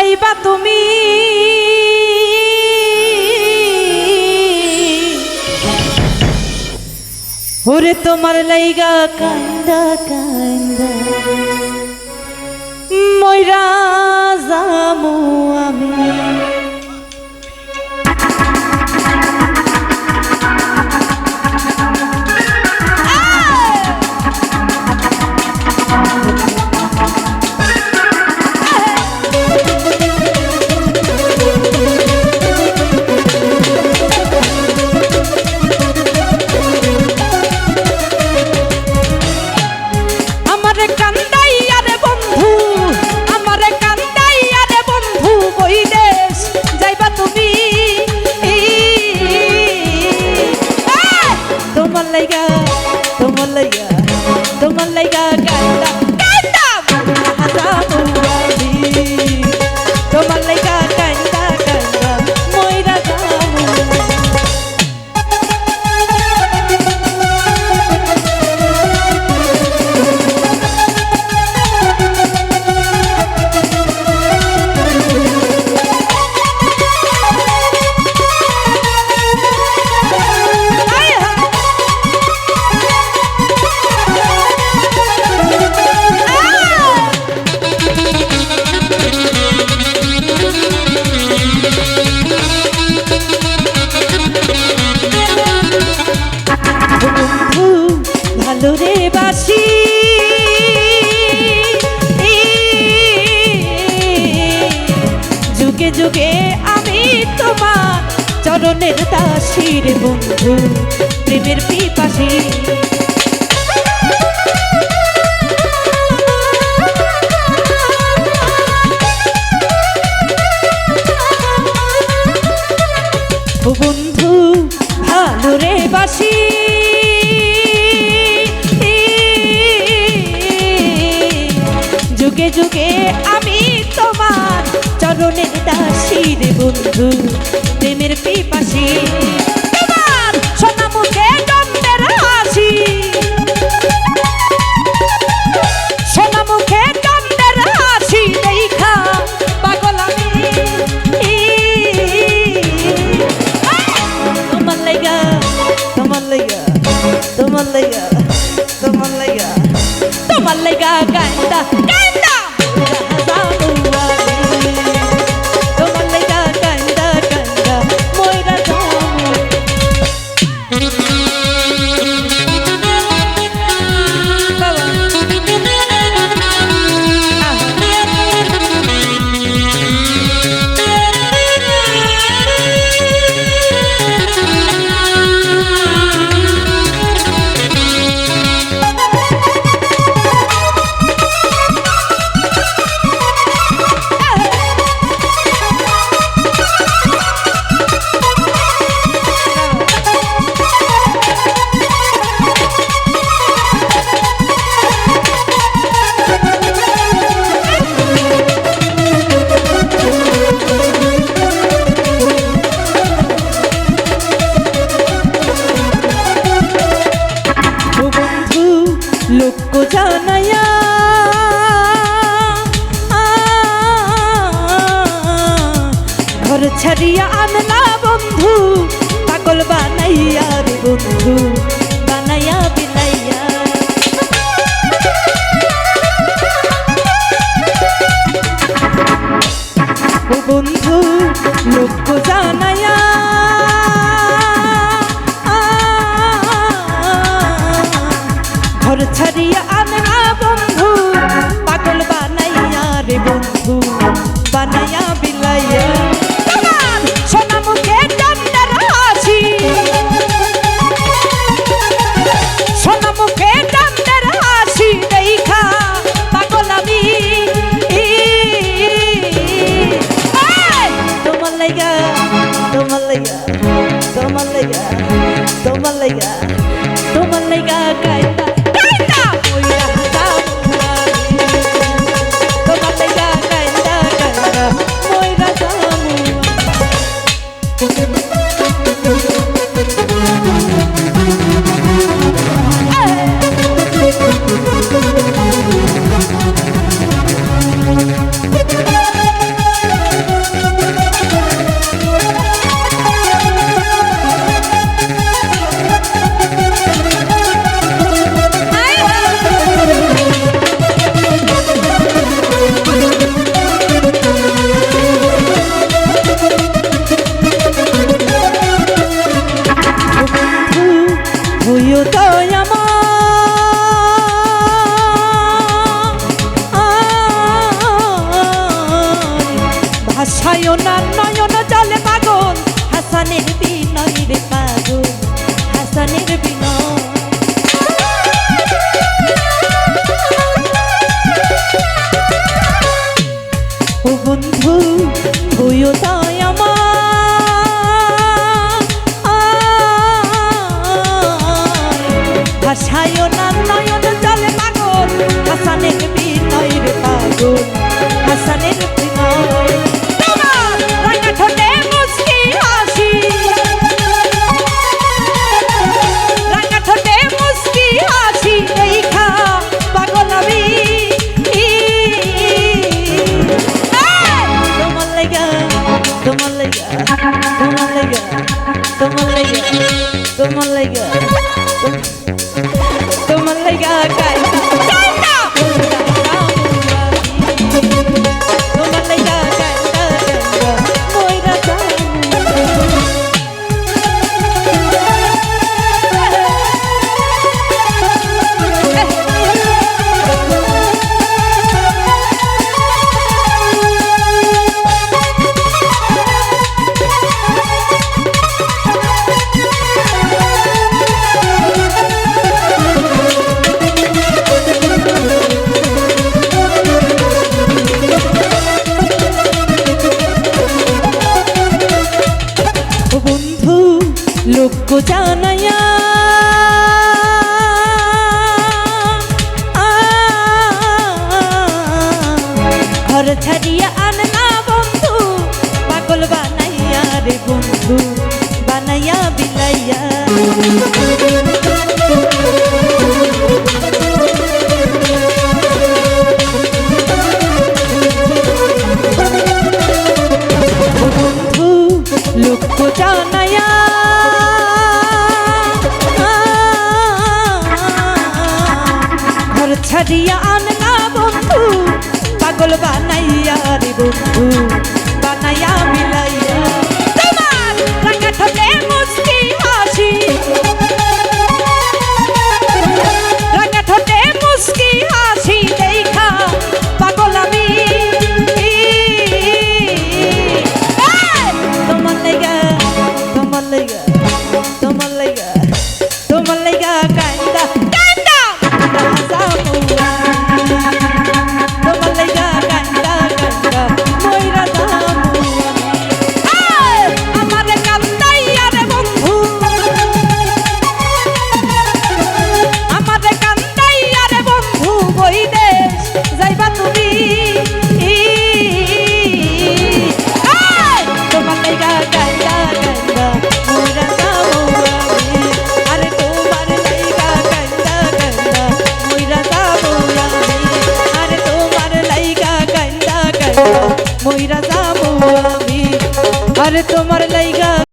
চাইবা তুমি। ওরে তোমার লাইগা কান্দা কান্দা। ময়রা জামুয়া আমার লাইগা আসি রে বন্ধু, প্রেমের পিপাসি। বন্ধু, ভালো রে বাসি। যুগে যুগে আমি তোমার চরণের দাসী রে বন্ধু। প্রেমের পিপাসে। লুকো জানাইয়া ঘর ছাড়িয়া আনলা বন্ধু পাগল বানাইয়া রে বন্ধু বানাইয়া বিলাইয়া। বন্ধু লেগা তোমার লেগা তোমার লেগা তোমার লেগা কায়দা না জানাইয়া ঘর ছাড়িয়া আননা বন্ধু পাগল বানাইয়া রে বন্ধু বানাইয়া দিয়া আনন্দ